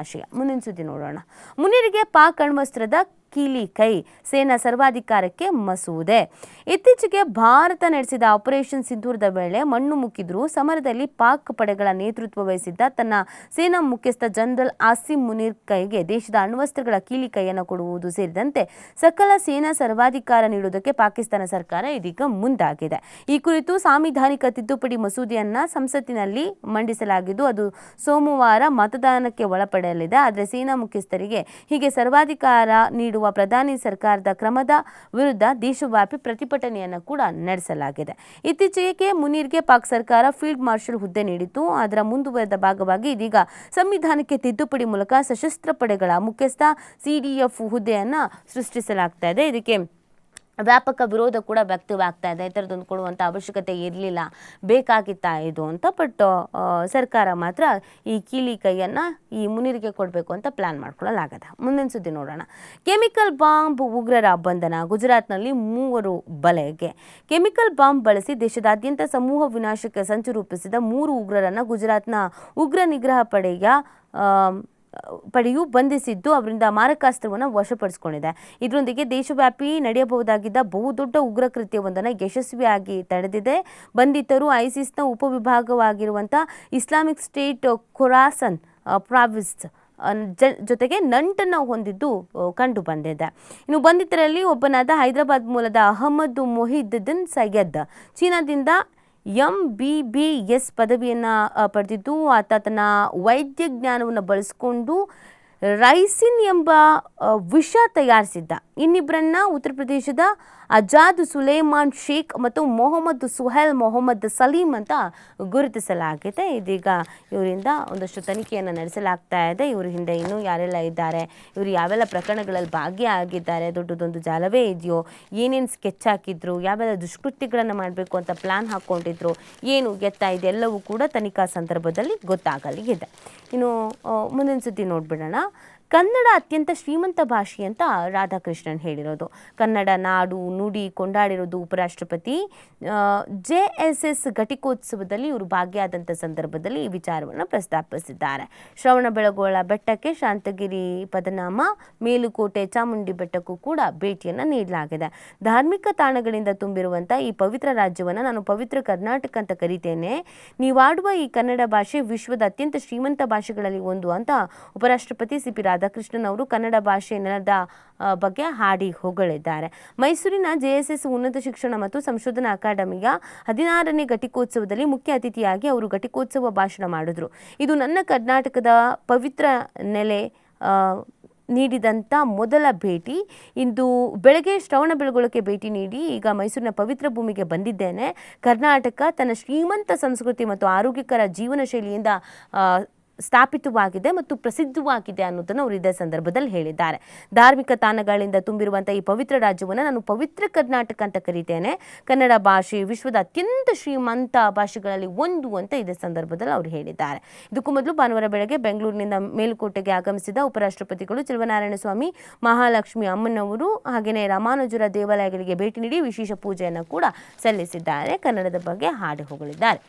ಆಶಯ ಮುಂದಿನ ಸುದ್ದಿ ನೋಡೋಣ. ಮುನಿರಿಗೆ ಪಾಕ್ ಅಣ್ವಸ್ತ್ರದ ಕೀಲಿ ಕೈ ಸೇನಾ ಸರ್ವಾಧಿಕಾರಕ್ಕೆ ಮಸೂದೆ. ಇತ್ತೀಚೆಗೆ ಭಾರತ ನಡೆಸಿದ ಆಪರೇಷನ್ ಸಿಂಧೂರದ ವೇಳೆ ಮಣ್ಣು ಮುಕ್ಕಿದ್ರು. ಸಮರದಲ್ಲಿ ಪಾಕ್ ಪಡೆಗಳ ನೇತೃತ್ವ ವಹಿಸಿದ್ದ ತನ್ನ ಸೇನಾ ಮುಖ್ಯಸ್ಥ ಜನರಲ್ ಆಸಿಮ್ ಮುನೀರ್ ಕೈಗೆ ದೇಶದ ಅಣ್ವಸ್ತ್ರಗಳ ಕೀಲಿ ಕೈಯನ್ನು ಕೊಡುವುದು ಸೇರಿದಂತೆ ಸಕಲ ಸೇನಾ ಸರ್ವಾಧಿಕಾರ ನೀಡುವುದಕ್ಕೆ ಪಾಕಿಸ್ತಾನ ಸರ್ಕಾರ ಇದೀಗ ಮುಂದಾಗಿದೆ. ಈ ಕುರಿತು ಸಾಂವಿಧಾನಿಕ ತಿದ್ದುಪಡಿ ಮಸೂದೆಯನ್ನ ಸಂಸತ್ತಿನಲ್ಲಿ ಮಂಡಿಸಲಾಗಿದ್ದು, ಅದು ಸೋಮವಾರ ಮತದಾನಕ್ಕೆ ಒಳಪಡಲಿದೆ. ಆದರೆ ಸೇನಾ ಮುಖ್ಯಸ್ಥರಿಗೆ ಹೀಗೆ ಸರ್ವಾಧಿಕಾರ ನೀಡುವ ಪ್ರಧಾನಿ ಸರ್ಕಾರದ ಕ್ರಮದ ವಿರುದ್ಧ ದೇಶವ್ಯಾಪಿ ಪ್ರತಿಭಟನೆಯನ್ನು ಕೂಡ ನಡೆಸಲಾಗಿದೆ. ಇತ್ತೀಚೆಗೆ ಮುನೀರ್ಗೆ ಪಾಕ್ ಸರ್ಕಾರ ಫೀಲ್ಡ್ ಮಾರ್ಷಲ್ ಹುದ್ದೆ ನೀಡಿತ್ತು. ಅದರ ಮುಂದುವರೆದ ಭಾಗವಾಗಿ ಇದೀಗ ಸಂವಿಧಾನಕ್ಕೆ ತಿದ್ದುಪಡಿ ಮೂಲಕ ಸಶಸ್ತ್ರ ಪಡೆಗಳ ಮುಖ್ಯಸ್ಥ ಸಿಡಿಎಫ್ ಹುದ್ದೆಯನ್ನು ಸೃಷ್ಟಿಸಲಾಗ್ತಾ ಇದೆ. ಇದಕ್ಕೆ ವ್ಯಾಪಕ ವಿರೋಧ ಕೂಡ ವ್ಯಕ್ತವಾಗ್ತಾ ಇದೆ. ಈ ಥರದ್ದೊಂದು ಕೊಡುವಂಥ ಅವಶ್ಯಕತೆ ಇರಲಿಲ್ಲ. ಬೇಕಾಗಿತ್ತಾ ಇದು ಅಂತ ಬಟ್ ಸರ್ಕಾರ ಮಾತ್ರ ಈ ಕೀಲಿ ಕೈಯನ್ನು ಈ ಮುನಿರಿಗೆ ಕೊಡಬೇಕು ಅಂತ ಪ್ಲ್ಯಾನ್ ಮಾಡ್ಕೊಳ್ಳಲಾಗದ. ಮುಂದಿನ ಸುದ್ದಿ ನೋಡೋಣ. ಕೆಮಿಕಲ್ ಬಾಂಬ್ ಉಗ್ರರ ಬಂಧನ, ಗುಜರಾತ್ನಲ್ಲಿ ಮೂವರು ಬಲೆಗೆ. ಕೆಮಿಕಲ್ ಬಾಂಬ್ ಬಳಸಿ ದೇಶದಾದ್ಯಂತ ಸಮೂಹ ವಿನಾಶಕ್ಕೆ ಸಂಚು ರೂಪಿಸಿದ ಮೂರು ಉಗ್ರರನ್ನು ಗುಜರಾತ್ನ ಉಗ್ರ ನಿಗ್ರಹ ಪಡೆಯ ಪಡೆಯು ಬಂಧಿಸಿದ್ದು ಅವರಿಂದ ಮಾರಕಾಸ್ತ್ರವನ್ನು ವಶಪಡಿಸಿಕೊಂಡಿದೆ. ಇದರೊಂದಿಗೆ ದೇಶವ್ಯಾಪಿ ನಡೆಯಬಹುದಾಗಿದ್ದ ಬಹುದೊಡ್ಡ ಉಗ್ರ ಕೃತ್ಯವೊಂದನ್ನು ಯಶಸ್ವಿಯಾಗಿ ತಡೆದಿದೆ. ಬಂಧಿತರು ಐಸಿಸ್ನ ಉಪವಿಭಾಗವಾಗಿರುವಂಥ ಇಸ್ಲಾಮಿಕ್ ಸ್ಟೇಟ್ ಖೊರಾಸನ್ ಪ್ರಾವಿಸ್ ಜೊತೆಗೆ ನಂಟನ್ನು ಹೊಂದಿದ್ದು ಕಂಡು ಬಂದಿದೆ ಇನ್ನು ಬಂಧಿತರಲ್ಲಿ ಒಬ್ಬನಾದ ಹೈದರಾಬಾದ್ ಮೂಲದ ಅಹಮದ್ ಮೊಹಿದ್ದಿನ್ ಸೈಯದ್, ಚೀನಾದಿಂದ ಎಂ ಬಿ ಬಿ ಎಸ್ ಪದವಿಯನ್ನು ಪಡೆದಿದ್ದು. ಆತ ತನ್ನ ವೈದ್ಯ ಜ್ಞಾನವನ್ನು ಬಳಸಿಕೊಂಡು ರೈಸಿನ್ ಎಂಬ ವಿಷ ತಯಾರಿಸಿದ್ದ. ಇನ್ನಿಬ್ಬರನ್ನ ಉತ್ತರ ಪ್ರದೇಶದ ಅಜಾದ್ ಸುಲೇಮಾನ್ ಶೇಖ್ ಮತ್ತು ಮೊಹಮ್ಮದ್ ಸುಹೇಲ್ ಮೊಹಮ್ಮದ್ ಸಲೀಂ ಅಂತ ಗುರುತಿಸಲಾಗಿದೆ. ಇದೀಗ ಇವರಿಂದ ಒಂದಷ್ಟು ತನಿಖೆಯನ್ನು ನಡೆಸಲಾಗ್ತಾ ಇದೆ. ಇವ್ರ ಹಿಂದೆ ಇನ್ನೂ ಯಾರೆಲ್ಲ ಇದ್ದಾರೆ, ಇವರು ಯಾವೆಲ್ಲ ಪ್ರಕರಣಗಳಲ್ಲಿ ಭಾಗಿಯಾಗಿದ್ದಾರೆ, ದೊಡ್ಡದೊಂದು ಜಾಲವೇ ಇದೆಯೋ, ಏನೇನು ಸ್ಕೆಚ್ ಹಾಕಿದ್ರು, ಯಾವೆಲ್ಲ ದುಷ್ಕೃತ್ಯಗಳನ್ನು ಮಾಡಬೇಕು ಅಂತ ಪ್ಲಾನ್ ಹಾಕ್ಕೊಂಡಿದ್ರು, ಏನು ಎತ್ತ ಇದೆಲ್ಲವೂ ಕೂಡ ತನಿಖಾ ಸಂದರ್ಭದಲ್ಲಿ ಗೊತ್ತಾಗಲಿದೆ ಇನ್ನು ಮುಂದಿನ ಸುದ್ದಿ ನೋಡ್ಬಿಡೋಣ. ಕನ್ನಡ ಅತ್ಯಂತ ಶ್ರೀಮಂತ ಭಾಷೆ ಅಂತ ರಾಧಾಕೃಷ್ಣನ್ ಹೇಳಿರೋದು. ಕನ್ನಡ ನಾಡು, ನುಡಿ, ಕೊಂಡಾಡಿರೋದು ಉಪರಾಷ್ಟ್ರಪತಿ. ಜೆ ಎಸ್ ಎಸ್ ಘಟಿಕೋತ್ಸವದಲ್ಲಿ ಇವರು ಭಾಗಿಯಾದಂಥ ಸಂದರ್ಭದಲ್ಲಿ ಈ ವಿಚಾರವನ್ನು ಪ್ರಸ್ತಾಪಿಸಿದ್ದಾರೆ. ಶ್ರವಣ ಬೆಳಗೊಳ ಬೆಟ್ಟಕ್ಕೆ ಶಾಂತಗಿರಿ ಪದನಾಮ, ಮೇಲುಕೋಟೆ ಚಾಮುಂಡಿ ಬೆಟ್ಟಕ್ಕೂ ಕೂಡ ಭೇಟಿಯನ್ನು ನೀಡಲಾಗಿದೆ. ಧಾರ್ಮಿಕ ತಾಣಗಳಿಂದ ತುಂಬಿರುವಂಥ ಈ ಪವಿತ್ರ ರಾಜ್ಯವನ್ನು ನಾನು ಪವಿತ್ರ ಕರ್ನಾಟಕ ಅಂತ ಕರಿತೇನೆ. ನೀವಾಡುವ ಈ ಕನ್ನಡ ಭಾಷೆ ವಿಶ್ವದ ಅತ್ಯಂತ ಶ್ರೀಮಂತ ಭಾಷೆಗಳಲ್ಲಿ ಒಂದು ಅಂತ ಉಪರಾಷ್ಟ್ರಪತಿ ಸಿ ಪಿ ರಾಧಾಕೃಷ್ಣನ್ ಅವರು ಕನ್ನಡ ಭಾಷೆ ನೆಲದ ಬಗ್ಗೆ ಹಾಡಿ ಹೊಗಳಿದ್ದಾರೆ. ಮೈಸೂರಿನ ಜೆಎಸ್ಎಸ್ ಉನ್ನತ ಶಿಕ್ಷಣ ಮತ್ತು ಸಂಶೋಧನಾ ಅಕಾಡೆಮಿಯ ಹದಿನಾರನೇ ಘಟಿಕೋತ್ಸವದಲ್ಲಿ ಮುಖ್ಯ ಅತಿಥಿಯಾಗಿ ಅವರು ಘಟಿಕೋತ್ಸವ ಭಾಷಣ ಮಾಡಿದ್ರು. ಇದು ನನ್ನ ಕರ್ನಾಟಕದ ಪವಿತ್ರ ನೆಲೆ ನೀಡಿದಂಥ ಮೊದಲ ಭೇಟಿ. ಇಂದು ಬೆಳಗ್ಗೆ ಶ್ರವಣ ಬೆಳಗೊಳಕ್ಕೆ ಭೇಟಿ ನೀಡಿ ಈಗ ಮೈಸೂರಿನ ಪವಿತ್ರ ಭೂಮಿಗೆ ಬಂದಿದ್ದೇನೆ. ಕರ್ನಾಟಕ ತನ್ನ ಶ್ರೀಮಂತ ಸಂಸ್ಕೃತಿ ಮತ್ತು ಆರೋಗ್ಯಕರ ಜೀವನ ಶೈಲಿಯಿಂದ ಸ್ಥಾಪಿತವಾಗಿದೆ ಮತ್ತು ಪ್ರಸಿದ್ಧವಾಗಿದೆ ಅನ್ನೋದನ್ನು ಅವರು ಇದೇ ಸಂದರ್ಭದಲ್ಲಿ ಹೇಳಿದ್ದಾರೆ. ಧಾರ್ಮಿಕ ತಾಣಗಳಿಂದ ತುಂಬಿರುವಂಥ ಈ ಪವಿತ್ರ ರಾಜ್ಯವನ್ನು ನಾನು ಪವಿತ್ರ ಕರ್ನಾಟಕ ಅಂತ ಕರೀತೇನೆ. ಕನ್ನಡ ಭಾಷೆ ವಿಶ್ವದ ಅತ್ಯಂತ ಶ್ರೀಮಂತ ಭಾಷೆಗಳಲ್ಲಿ ಒಂದು ಅಂತ ಇದೇ ಸಂದರ್ಭದಲ್ಲಿ ಅವರು ಹೇಳಿದ್ದಾರೆ. ಇದಕ್ಕೂ ಮೊದಲು ಭಾನುವಾರ ಬೆಳಗ್ಗೆ ಬೆಂಗಳೂರಿನಿಂದ ಮೇಲುಕೋಟೆಗೆ ಆಗಮಿಸಿದ ಉಪರಾಷ್ಟ್ರಪತಿಗಳು ಚೆಲುವನಾರಾಯಣ ಸ್ವಾಮಿ ಮಹಾಲಕ್ಷ್ಮಿ ಅಮ್ಮನವರು ಹಾಗೆಯೇ ರಾಮಾನುಜರ ದೇವಾಲಯಗಳಿಗೆ ಭೇಟಿ ನೀಡಿ ವಿಶೇಷ ಪೂಜೆಯನ್ನು ಕೂಡ ಸಲ್ಲಿಸಿದ್ದಾರೆ. ಕನ್ನಡದ ಬಗ್ಗೆ ಹಾಡಿ ಹೊಗಳಿದ್ದಾರೆ.